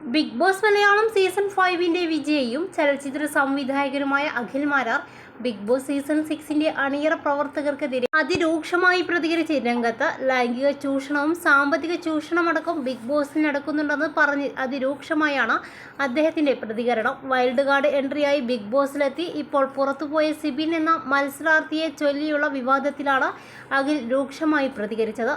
Big Boss Malayalam season ഫൈവിന്റെ വിജയിയും ചലച്ചിത്ര സംവിധായകനുമായ Akhil Marar Bigg Boss season സിക്സിന്റെ അണിയറ പ്രവർത്തകർക്കെതിരെ അതിരൂക്ഷമായി പ്രതികരിച്ച് രംഗത്ത് ലൈംഗിക ചൂഷണവും സാമ്പത്തിക ചൂഷണമടക്കം ബിഗ് ബോസിൽ നടക്കുന്നുണ്ടെന്ന് പറഞ്ഞ് അതിരൂക്ഷമായാണ് അദ്ദേഹത്തിന്റെ പ്രതികരണം. വൈൽഡ് കാർഡ് എൻട്രിയായി ബിഗ് ബോസിലെത്തി. ഇപ്പോൾ പുറത്തുപോയ സിബിൻ എന്ന മത്സരാർത്ഥിയെ ചൊല്ലിയുള്ള വിവാദത്തിലാണ് അഖിൽ രൂക്ഷമായി പ്രതികരിച്ചത്.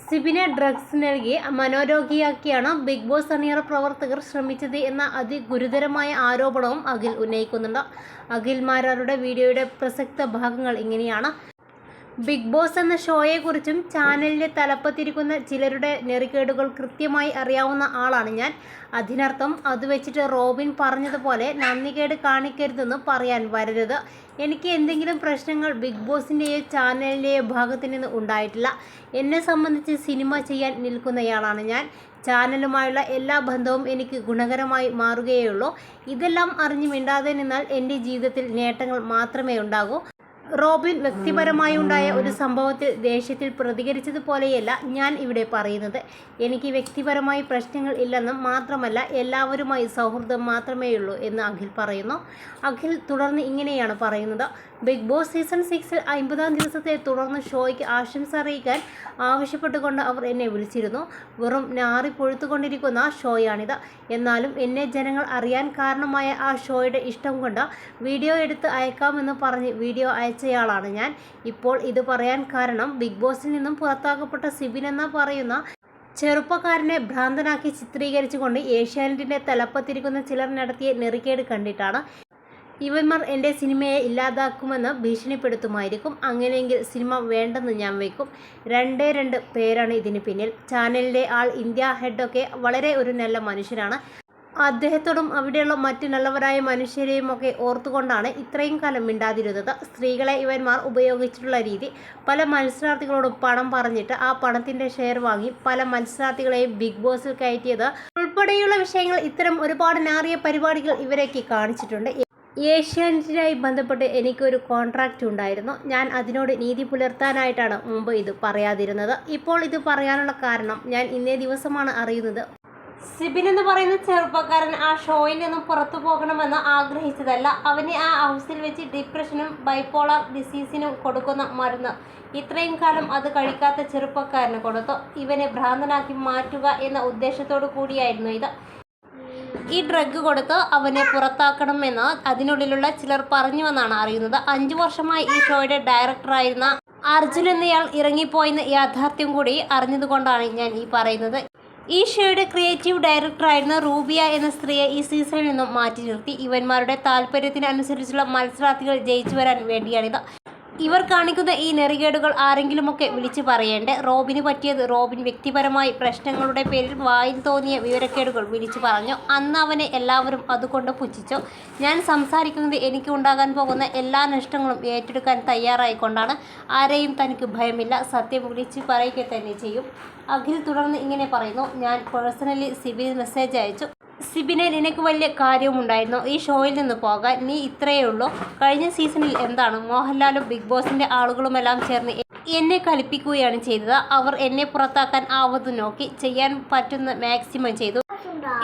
സിബിനെ ഡ്രഗ്സ് നൽകി മനോരോഗിയാക്കിയാണ് ബിഗ് ബോസ് അണിയറ പ്രവർത്തകർ ശ്രമിച്ചത് എന്ന അതിഗുരുതരമായ ആരോപണവും അഖിൽ ഉന്നയിക്കുന്നുണ്ട്. അഖിൽ മാരാരുടെ വീഡിയോയുടെ പ്രസക്ത ഭാഗങ്ങൾ ഇങ്ങനെയാണ്. ബിഗ് ബോസ് എന്ന ഷോയെക്കുറിച്ചും ചാനലിന്റെ തലപ്പത്തിരിക്കുന്ന ചിലരുടെ നെറികേടുകൾ കൃത്യമായി അറിയാവുന്ന ആളാണ് ഞാൻ. അതിനർത്ഥം അത് വെച്ചിട്ട് റോബിൻ പറഞ്ഞതുപോലെ നന്ദികേട് കാണിക്കരുതെന്ന് പറയാൻ വരരുത്. എനിക്ക് എന്തെങ്കിലും പ്രശ്നങ്ങൾ ബിഗ് ബോസിന്റെയോ ചാനലിന്റെയോ ഭാഗത്തു നിന്ന് ഉണ്ടായിട്ടില്ല. എന്നെ സംബന്ധിച്ച് സിനിമ ചെയ്യാൻ നിൽക്കുന്നയാളാണ് ഞാൻ. ചാനലുമായുള്ള എല്ലാ ബന്ധവും എനിക്ക് ഗുണകരമായി മാറുകയേ ഉള്ളൂ ഇതെല്ലാം അറിഞ്ഞു മിണ്ടാതെ നിന്നാൽ എന്റെ ജീവിതത്തിൽ നേട്ടങ്ങൾ മാത്രമേ ഉണ്ടാകൂ. റോബിൻ വ്യക്തിപരമായി ഉണ്ടായ ഒരു സംഭവത്തിൽ ദേഷ്യത്തിൽ പ്രതികരിച്ചതുപോലെയല്ല ഞാൻ ഇവിടെ പറയുന്നത്. എനിക്ക് വ്യക്തിപരമായി പ്രശ്നങ്ങൾ ഇല്ലെന്നും മാത്രമല്ല എല്ലാവരുമായി സൗഹൃദം മാത്രമേയുള്ളൂ എന്ന് അഖിൽ പറയുന്നു. അഖിൽ തുടർന്ന് ഇങ്ങനെയാണ് പറയുന്നത്. ബിഗ് ബോസ് സീസൺ സിക്സിൽ അമ്പതാം ദിവസത്തെ തുടർന്ന് ഷോയ്ക്ക് ആശംസ അറിയിക്കാൻ ആവശ്യപ്പെട്ടുകൊണ്ട് അവർ എന്നെ വിളിച്ചിരുന്നു. വെറും നാറി പൊഴുത്തുകൊണ്ടിരിക്കുന്ന ഷോയാണിത്. എന്നാലും എന്നെ ജനങ്ങൾ അറിയാൻ കാരണമായ ആ ഷോയുടെ ഇഷ്ടം കൊണ്ട് വീഡിയോ എടുത്ത് അയക്കാമെന്ന് പറഞ്ഞ് വീഡിയോ അയച്ചയാളാണ് ഞാൻ. ഇപ്പോൾ ഇത് പറയാൻ കാരണം ബിഗ് ബോസിൽ നിന്നും പുറത്താക്കപ്പെട്ട സിബിൻ എന്ന പറയുന്ന ചെറുപ്പക്കാരനെ ഭ്രാന്തനാക്കി ചിത്രീകരിച്ചുകൊണ്ട് ഏഷ്യാനെറ്റിന്റെ തലപ്പത്തിരിക്കുന്ന ചിലർ നടത്തിയ നെറിക്കേട് കണ്ടിട്ടാണ് ഇവന്മാർ എന്റെ സിനിമയെ ഇല്ലാതാക്കുമെന്ന് ഭീഷണിപ്പെടുത്തുമായിരിക്കും. അങ്ങനെയെങ്കിൽ സിനിമ വേണ്ടെന്ന് ഞാൻ വയ്ക്കും. രണ്ടേ രണ്ട് പേരാണ് ഇതിന് പിന്നിൽ. ചാനലിലെ ആൾ ഇന്ത്യ ഹെഡൊക്കെ വളരെ ഒരു നല്ല മനുഷ്യനാണ് അദ്ദേഹത്തോടും അവിടെയുള്ള മറ്റു നല്ലവരായ മനുഷ്യരെയും ഒക്കെ ഓർത്തുകൊണ്ടാണ് ഇത്രയും കാലം മിണ്ടാതിരുന്നത്. സ്ത്രീകളെ ഇവന്മാർ ഉപയോഗിച്ചിട്ടുള്ള രീതി. പല മത്സരാർത്ഥികളോടും പണം പറഞ്ഞിട്ട് ആ പണത്തിന്റെ ഷെയർ വാങ്ങി പല മത്സരാർത്ഥികളെയും ബിഗ് ബോസിൽ കയറ്റിയത്. ഉൾപ്പെടെയുള്ള വിഷയങ്ങൾ ഇത്തരം ഒരുപാട് നാറിയ പരിപാടികൾ ഇവരൊക്കെ കാണിച്ചിട്ടുണ്ട്. ഏഷ്യാനെറ്റിനായി ബന്ധപ്പെട്ട് എനിക്കൊരു കോൺട്രാക്റ്റ് ഉണ്ടായിരുന്നു. ഞാൻ അതിനോട് നീതി പുലർത്താനായിട്ടാണ് മുമ്പ് ഇത് പറയാതിരുന്നത്. ഇപ്പോൾ ഇത് പറയാനുള്ള കാരണം ഞാൻ ഇന്നേ ദിവസമാണ് അറിയുന്നത്. സിബിൻ എന്ന് പറയുന്ന ചെറുപ്പക്കാരൻ ആ ഷോയിൽ നിന്നും പുറത്തു പോകണമെന്ന് ആഗ്രഹിച്ചതല്ല. അവനെ ആ ഹൗസിൽ വെച്ച് ഡിപ്രഷനും ബൈപോളർ ഡിസീസിനും കൊടുക്കുന്ന മരുന്ന്. ഇത്രയും കാലം അത് കഴിക്കാത്ത ചെറുപ്പക്കാരന് കൊടുത്തു. ഇവനെ ഭ്രാന്തനാക്കി മാറ്റുക എന്ന ഉദ്ദേശത്തോടു കൂടിയായിരുന്നു ഇത്. ഈ ഡ്രഗ് കൊടുത്ത് അവനെ പുറത്താക്കണമെന്ന് അതിനുള്ളിലുള്ള ചിലർ പറഞ്ഞു എന്നാണ് അറിയുന്നത്. അഞ്ചു വർഷമായി ഈ ഷോയുടെ ഡയറക്ടറായിരുന്ന അർജുൻ എന്നയാൾ ഇറങ്ങിപ്പോയെന്ന് യാഥാർത്ഥ്യം കൂടി അറിഞ്ഞതുകൊണ്ടാണ് ഞാൻ ഈ പറയുന്നത്. ഈ ഷോയുടെ ക്രിയേറ്റീവ് ഡയറക്ടറായിരുന്ന റൂബിയ എന്ന സ്ത്രീയെ ഈ സീസണിൽ നിന്നും മാറ്റി നിർത്തി. ഇവന്മാരുടെ താല്പര്യത്തിനനുസരിച്ചുള്ള മത്സരാർത്ഥികൾ ജയിച്ചു വരാൻ വേണ്ടിയാണിത്. ഇവർ കാണിക്കുന്ന ഈ നെറികേടുകൾ ആരെങ്കിലുമൊക്കെ വിളിച്ചു പറയേണ്ടേ? റോബിന് പറ്റിയത് റോബിൻ വ്യക്തിപരമായി പ്രശ്നങ്ങളുടെ പേരിൽ വായിൽ തോന്നിയ വിവരക്കേടുകൾ വിളിച്ചു പറഞ്ഞു. അന്ന് അവനെ എല്ലാവരും അതുകൊണ്ട് പുച്ഛിച്ചു. ഞാൻ സംസാരിക്കുന്നത് എനിക്ക് ഉണ്ടാകാൻ പോകുന്ന എല്ലാ നഷ്ടങ്ങളും ഏറ്റെടുക്കാൻ തയ്യാറായിക്കൊണ്ടാണ്. ആരെയും തനിക്ക് ഭയമില്ല. സത്യം വിളിച്ച് പറയുക തന്നെ ചെയ്യും. അഖിൽ തുടർന്ന് ഇങ്ങനെ പറയുന്നു. ഞാൻ പേഴ്സണലി സിബിൽ മെസ്സേജ് അയച്ചു. സിബിനെ നിനക്ക് വലിയ കാര്യവുമുണ്ടായിരുന്നു. ഈ ഷോയിൽ നിന്ന് പോകാൻ നീ ഇത്രയേ ഉള്ളൂ. കഴിഞ്ഞ സീസണിൽ എന്താണ്? മോഹൻലാലും ബിഗ് ബോസിന്റെ ആളുകളുമെല്ലാം ചേർന്ന് എന്നെ കലിപ്പിക്കുകയാണ് ചെയ്തത്. അവർ എന്നെ പുറത്താക്കാൻ ആവത് നോക്കി ചെയ്യാൻ പറ്റുന്ന മാക്സിമം ചെയ്തു.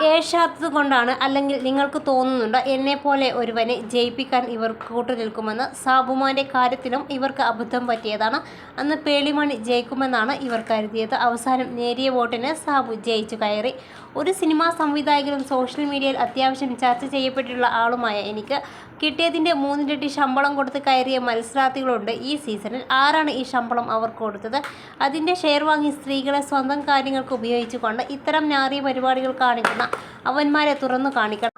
ഏഷാത്തത് കൊണ്ടാണ് അല്ലെങ്കിൽ നിങ്ങൾക്ക് തോന്നുന്നുണ്ട് എന്നെ പോലെ ഒരുവനെ ജയിപ്പിക്കാൻ ഇവർ കൂട്ടുനിൽക്കുമെന്ന് സാബുമാന്റെ കാര്യത്തിലും ഇവർക്ക് അബദ്ധം പറ്റിയതാണ്. അന്ന് പേളിമണി ജയിക്കുമെന്നാണ് ഇവർ കരുതിയത്. അവസാനം നേരിയ വോട്ടിന് സാബു ജയിച്ചു കയറി. ഒരു സിനിമാ സംവിധായകനും സോഷ്യൽ മീഡിയയിൽ അത്യാവശ്യം ചർച്ച ചെയ്യപ്പെട്ടിട്ടുള്ള ആളുമായ എനിക്ക് കിട്ടിയതിന്റെ മൂന്നിരട്ടി ശമ്പളം കൊടുത്ത് കയറിയ മത്സരാർത്ഥികളുണ്ട് ഈ സീസണിൽ. ആരാണ് ഈ ശമ്പളം അവർ കൊടുത്തത്? അതിന്റെ ഷെയർ വാങ്ങി സ്ത്രീകളെ സ്വന്തം കാര്യങ്ങൾക്ക് ഉപയോഗിച്ചുകൊണ്ട് ഇത്തരം ഞാറിയ പരിപാടികൾ കാണിക്കുന്ന അവന്മാരെ തുറന്നു കാണിക്കണം.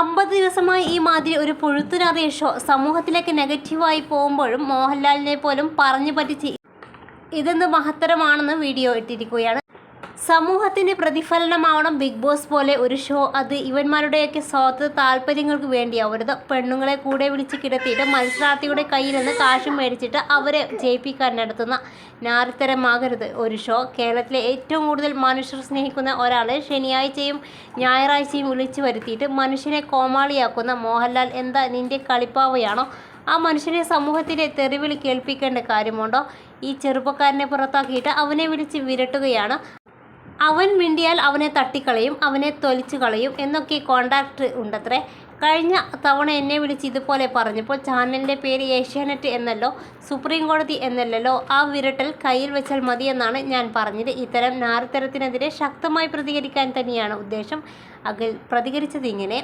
അമ്പത് ദിവസമായി ഈ മാതിരി ഒരു പുഴുത്തുനാറിയ ഷോ സമൂഹത്തിലേക്ക് നെഗറ്റീവായി പോകുമ്പോഴും മോഹൻലാലിനെ പോലും പറഞ്ഞു പറ്റിച്ച് ഇതെന്ന് മഹത്തരമാണെന്ന് വീഡിയോ ഇട്ടിരിക്കുകയാണ്. സമൂഹത്തിന്റെ പ്രതിഫലനമാവണം ബിഗ് ബോസ് പോലെ ഒരു ഷോ. അത് ഇവന്മാരുടെയൊക്കെ സ്വാർത്ഥ താല്പര്യങ്ങൾക്ക് വേണ്ടിയാവരുത് പെണ്ണുങ്ങളെ കൂടെ വിളിച്ച് കിടത്തിയിട്ട് മത്സരാർത്ഥിയുടെ കയ്യിൽ നിന്ന് കാശ് മേടിച്ചിട്ട് അവരെ ജയിപ്പിക്കാൻ നടത്തുന്ന ഞാറിത്തരമാകരുത് ഒരു ഷോ. കേരളത്തിലെ ഏറ്റവും കൂടുതൽ മനുഷ്യർ സ്നേഹിക്കുന്ന ഒരാളെ ശനിയാഴ്ചയും ഞായറാഴ്ചയും വിളിച്ചു വരുത്തിയിട്ട് മനുഷ്യനെ കോമാളിയാക്കുന്ന മോഹൻലാൽ എന്താ നിന്റെ കളിപ്പാവയാണോ? ആ മനുഷ്യനെ സമൂഹത്തിലെ തെറിവിളി കേൾപ്പിക്കേണ്ട കാര്യമുണ്ടോ? ഈ ചെറുപ്പക്കാരനെ പുറത്താക്കിയിട്ട് അവനെ വിളിച്ച് വിരട്ടുകയാണ് അവൻ മിണ്ടിയാൽ അവനെ തട്ടിക്കളയും അവനെ തൊലിച്ചു കളയും എന്നൊക്കെ കോണ്ടാക്ട് ഉണ്ടത്രേ. കഴിഞ്ഞ തവണ എന്നെ വിളിച്ച് ഇതുപോലെ പറഞ്ഞപ്പോൾ ചാനലിന്റെ പേര് ഏഷ്യാനെറ്റ് എന്നല്ലോ സുപ്രീം കോടതി എന്നല്ലല്ലോ ആ വിരട്ടൽ കയ്യിൽ വെച്ചാൽ മതിയെന്നാണ് ഞാൻ പറഞ്ഞത്. ഇത്തരം നാരത്തരത്തിനെതിരെ ശക്തമായി പ്രതികരിക്കാൻ തന്നെയാണ് ഉദ്ദേശം. അഖിൽ പ്രതികരിച്ചത് ഇങ്ങനെ.